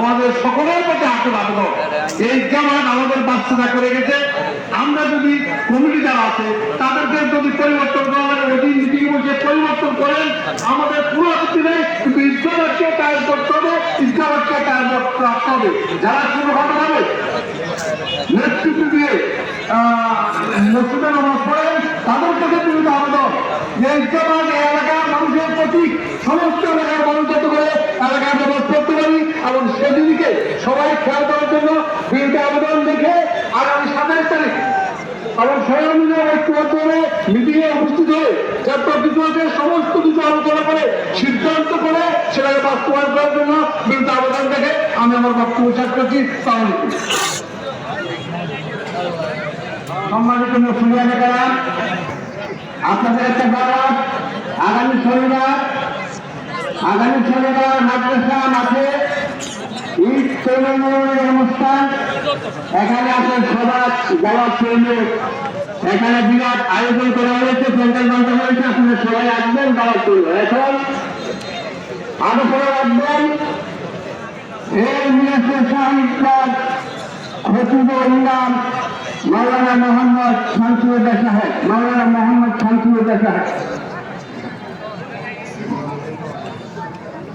আমাদের সকলের প্রতি আকুল আবেদন। এই জামাত আমাদের বাচ্চারা করে গেছে আমরা যদি কমিটি যারা আছে, তাদেরকে যদি পরিবর্তন করা হয় ওই মিটিং বসে পরিবর্তন করেন। আমাদের পুরো আপত্তি নেই, কিন্তু ইসলামকে কায়েম করতে হবে ইসলামকে করতে রাখতে হবে। যারা ছোটখাটো হবে নেতৃত্ব দিয়ে মসজিদে নামাজ পড়েন, তাদের কাছে তুমি আবেদন যে এই এলাকার মানুষের প্রতি সমস্ত এলাকার মানুষ যাতে করে এলাকার নামাজ পড়তে পারি এবং সেদিনকে সবাই খেয়াল করার জন্য বিলকে আবেদন দেখে আগামী সাতাইশ তারিখ উপস্থিত হয়ে সমস্ত কিছু আলোচনা করে সিদ্ধান্ত করে সেটাকে বাস্তবায়ন করার জন্য আবেদন দেখে আমি আমার বক্তব্য শেষ করছি। তাহলে সম্মানিত আপনাদের একটা আগামী শনিবার আগামী শনিবার মাদ্রাসা মাঠে তৈরি অনুষ্ঠান এখানে আপনার সবার সৈনিক। এখানে বিরাট আয়োজন করা হয়েছে সেন্ট্রাল বন্ধ হয়েছে, আপনারা সবাই আসবেন দাওয়াত করব এখন আলোচনা রাখবেন এই মিনাসের সাহিত্য খতিবুল মোহাম্মদ শামসুদ্দা সাহেব, মাওলানা মোহাম্মদ